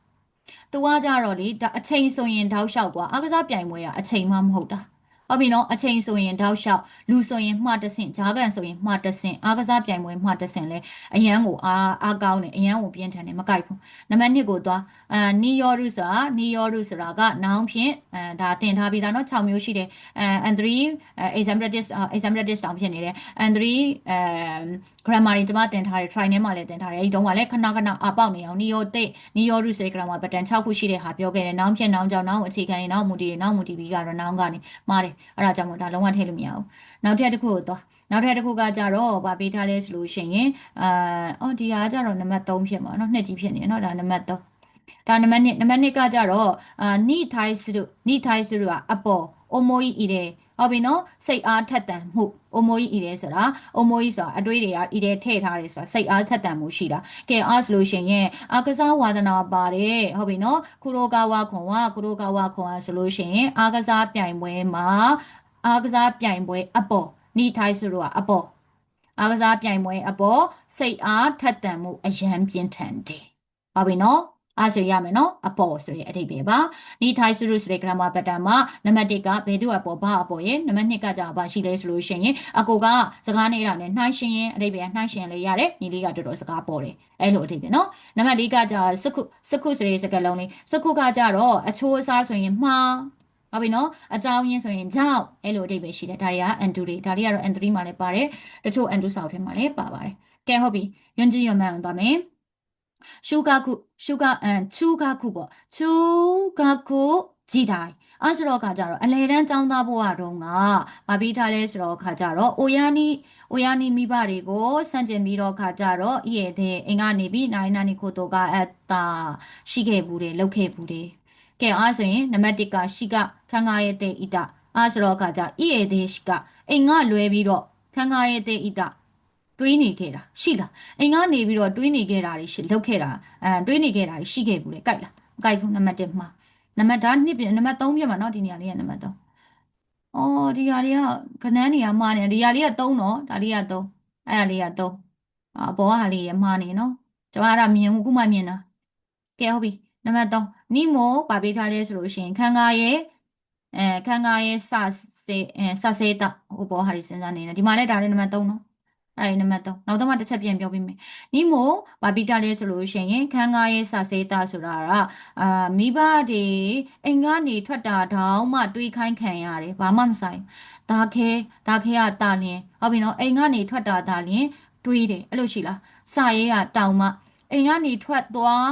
သူကကြတော့လေအချိန်ဆိုရင်တောက်လျှောက်กว่าအာကစားပြိုင်ပွဲကအချိန်မှမဟုတ်တာ ဟုတ်ပြီနော်အချိန်ဆိုရင်တောက်လျှောက်လူဆိုရင်မှတဆင့်ဂျားကန်ဆိုရင်မှတဆင့်အားကစားပြိုင်ပွဲမှတဆင့်လဲအရန်ကိုအားအားကောင်းတယ်အရန်ကိုပြင်းထန်တယ်မကြိုက်ဘူးနံပါတ်1ကိုသွားအာနီယောရုဆိုတာနီယောရုဆိုတာကနောင်ဖြင့်အဲဒါတင်ထားပြီးသားနော်6မျိုးရှိတယ်အဲ and 3 exam practice exam practice တောင်ဖြစ်နေတယ် and 3အဲ grammar တွေကျွန်မတင်ထားတယ် try နဲ့မှလည်းတင်ထားတယ်အဲဒီတုန်းကလည်းခဏခဏအပေါက်နေအောင်နီယောသိနီယောရုဆိုတဲ့ grammar pattern 6ခုရှိတဲ့ဟာပြောခဲ့တယ်နောင်ဖြင့်နောင်ကြောင့်နောင်အခြေခံရင်နောင်မူတည်ရင်နောင်မူတည်ပြီးကတော့နောင်ကနေမှားတယ်အဲ့ဒါကြောင့်မို့ဒါလုံးဝထည့်လို့မရဘူးနောက်ထပ်တစ်ခုကိုသွားနောက်ထပ်တစ်ခုကကြတော့ဗာပေးထားလဲဆိုလို့ရှိရင်အာအော်ဒီဟာကြတော့နံပါတ်3ဖြစ်မှာเนาะနှစ်ကြီးဖြစ်နေเนาะဒါနံပါတ်3ဒါနံပါတ်1နံပါတ်2ကကြတော့အာနိထိုင်းစရုနိထိုင်းစရုကအပေါ်အိုမိုဤဤတယ် ဟုတ်ပြီနော်စိတ်အားထက်သန်မှုအိုမိုဤဤတယ်ဆိုတာအိုမိုဤဆိုတာအတွေးတွေကဤတယ်ထည့်ထားတယ်ဆိုတာစိတ်အားထက်သန်မှုရှိတာကဲအားဆိုလို့ရှိရင်အာကစားဝါဒနာပါတယ်ဟုတ်ပြီနော်ကုရိုကာဝါခွန်ဝါကုရိုကာဝါခွန်ဝါဆိုလို့ရှိရင်အာကစားပြိုင်ပွဲမှာအာကစားပြိုင်ပွဲအပေါ်နိထိုင်းစရုကအပေါ်အားကစားပြိုင်ပွဲအပေါ်စိတ်အားထက်သန်မှုအယံပြင်းထန်တယ်။ဟုတ်ပြီနော်။ အားဆိုရမယ်နော်။အပေါ်ဆိုရင်အထိပ္ပယ်ပါ။ဒီ thai suru ဆိုတဲ့ grammar pattern မှာနံပါတ်1ကဘယ်သူအပေါ်ဘာအပေါ်ရဲ့နံပါတ်2ကကြာဘာရှိလဲဆိုလို့ရှိရင်အကိုကစကားနေတာနဲ့နှိုင်းရှင်ရင်အထိပ္ပယ်နှိုင်းရှင်လေးရတယ်။ညီလေးကတော်တော်စကားပေါ်တယ်။အဲ့လိုအထိပ္ပယ်နော်။နံပါတ်4ကကြာစကုစကုဆိုတဲ့စကားလုံးလေးစကုကကြာတော့အချိုးအစားဆိုရင်မှားဟုတ်ပြီနော်အကြောင်းရင်းဆိုရင်ကြောင့်အဲ့လိုအဓိပ္ပာယ်ရှိတယ်ဒါတွေက n2 တွေဒါတွေကတော့ n3 မှာလည်းပါတယ်တချို့ n2 ဆောက်ထဲမှာလည်းပါပါတယ်ကဲဟုတ်ပြီယွန်းကြီးယွန်းမှန်အောင်သွားမယ် ရှုကခုရှုကအန်ချူကခုပေါ့ချူကခုကြည်တိုင်းအဲ့ဆိုတော့ခါကြတော့အလေတန်းចောင်းသားဘဝတုန်းကမပြီးထားလဲဆိုတော့ခါကြတော့အိုယာနီအိုယာနီမိဘတွေကိုစန့်ကျင်ပြီးတော့ခါကြတော့ဤရဲ့တဲ့အင်ကနေပြီးနိုင်နာနီကိုတော့ကအတ္တာရှိခဲ့ဘူးတယ်လောက်ခဲ့ဘူးတယ်ကဲအားဆိုရင်နံပါတ်1ကရှိကခန်းကားရဲ့တဲ့ဣတအားဆိုတော့ခါကြဤရဲ့တဲ့ရှိကအိမ်ကလွဲပြီးတော့ခန်းကားရဲ့တဲ့ဣတ တွေးနေခဲ့တာရှိလားအိမ်ကနေပြီးတော့တွေးနေခဲ့တာတွေရှိလောက်ခဲ့တာအဲတွေးနေခဲ့တာတွေရှိခဲ့ဘူးလေကြိုက်လားမကြိုက်ဘူးနံပါတ်1မှာနံပါတ်ဒါနှစ်ပြနံပါတ်3ပြမှာเนาะဒီနေရာလေးကနံပါတ်3အော်ဒီဟာလေးကခဏန်းနေရာမှားနေဒီဟာလေးက3เนาะဒါလေးက3အဲ့ဒါလေးက3အပေါ်ကဟာလေးရမှားနေเนาะကျွန်မအဲ့ဒါမြင်ဘူးခုမှမြင်တာကဲဟုတ်ပြီနံပါတ်3နိမိုပါပေးထားလဲဆိုလို့ရှိရင်ခန်းကားရဲ့အဲခန်းကားရဲ့စစေအဲစစေတာဟိုပေါ်ဟာဒီစဉ်းစားနေတယ်ဒီမှာလည်းဒါလေးနံပါတ်3เนาะ အဲ့ဒီနံပါတ်3နောက်တော့မှတစ်ချက်ပြန်ပြောပေးမယ်နိမိုဘာပိတလဲဆိုလို့ရှိရင်ခန်းကားရဲ့စာစေးတာဆိုတာကအာမိဘတွေအိမ်ကနေထွက်တာတောင်မှတွေးခိုင်းခံရတယ်ဘာမှမဆိုင်ဒါခဲဒါခဲကတာလင်းဟုတ်ပြီနော်အိမ်ကနေထွက်တာတာလင်းတွေးတယ်အဲ့လိုရှိလားစာရေးကတောင်မှအိမ်ကနေထွက်သွား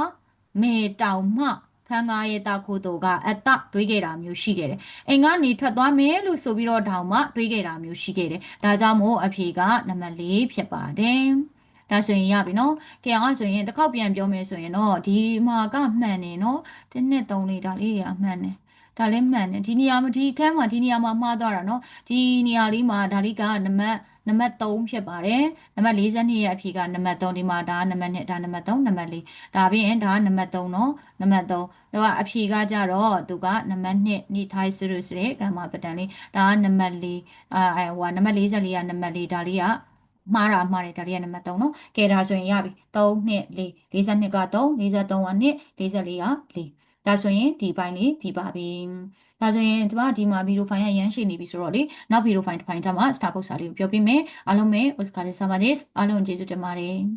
မေတောင်မှ ခန်းကားရဲ့တာခိုတိုကအတတွေးခဲ့တာမျိုးရှိခဲ့တယ်။အိမ်ကနေထွက်သွားမယ်လို့ဆိုပြီးတော့တောင်မှတွေးခဲ့တာမျိုးရှိခဲ့တယ်။ဒါကြောင့်မို့အဖြေကနံပါတ်၄ဖြစ်ပါတယ်။ဒါဆိုရင်ရပြီနော်။ကဲအောင်ဆိုရင်တစ်ခေါက်ပြန်ပြောမယ်ဆိုရင်တော့ဒီမှာကမှန်နေနော်။တစ်နှစ်သုံးလေးဒါလေးတွေအမှန်နေ။ ဒါလည်းမှန်တယ်ဒီနေရာမှာဒီခန်းမှာဒီနေရာမှာမှားသွားတာနော်ဒီနေရာလေးမှာဒါလေးကနံပါတ်နံပါတ်3ဖြစ်ပါတယ်နံပါတ်42ရဲ့အဖြေကနံပါတ်3ဒီမှာဒါနံပါတ်2ဒါနံပါတ်3နံပါတ်4ဒါပြီးရင်ဒါနံပါတ်3နော်နံပါတ်3သူကအဖြေကကြတော့သူကနံပါတ်2နိထိုင်းစရုဆိုတဲ့ grammar pattern လေးဒါကနံပါတ်4အဲဟိုနံပါတ်44ကနံပါတ်4ဒါလေးကမှားတာမှားတယ်ဒါလေးကနံပါတ်3နော်ကဲဒါဆိုရင်ရပြီ3 2 4 42က3 43က2 44က4 ဒါဆိုရင်ဒီပိုင်းလေးပြီးပါပြီ။ဒါဆိုရင်ကျမဒီမှာဗီဒီယိုဖိုင်ရရမ်းရှိနေပြီဆိုတော့လေနောက်ဗီဒီယိုဖိုင်တစ်ဖိုင်ကျမှ Starbucks စာလေးကိုပြောပြမယ်။အားလုံးပဲ Oscar de Sabades အားလုံးကျေးဇူးတင်ပါတယ်။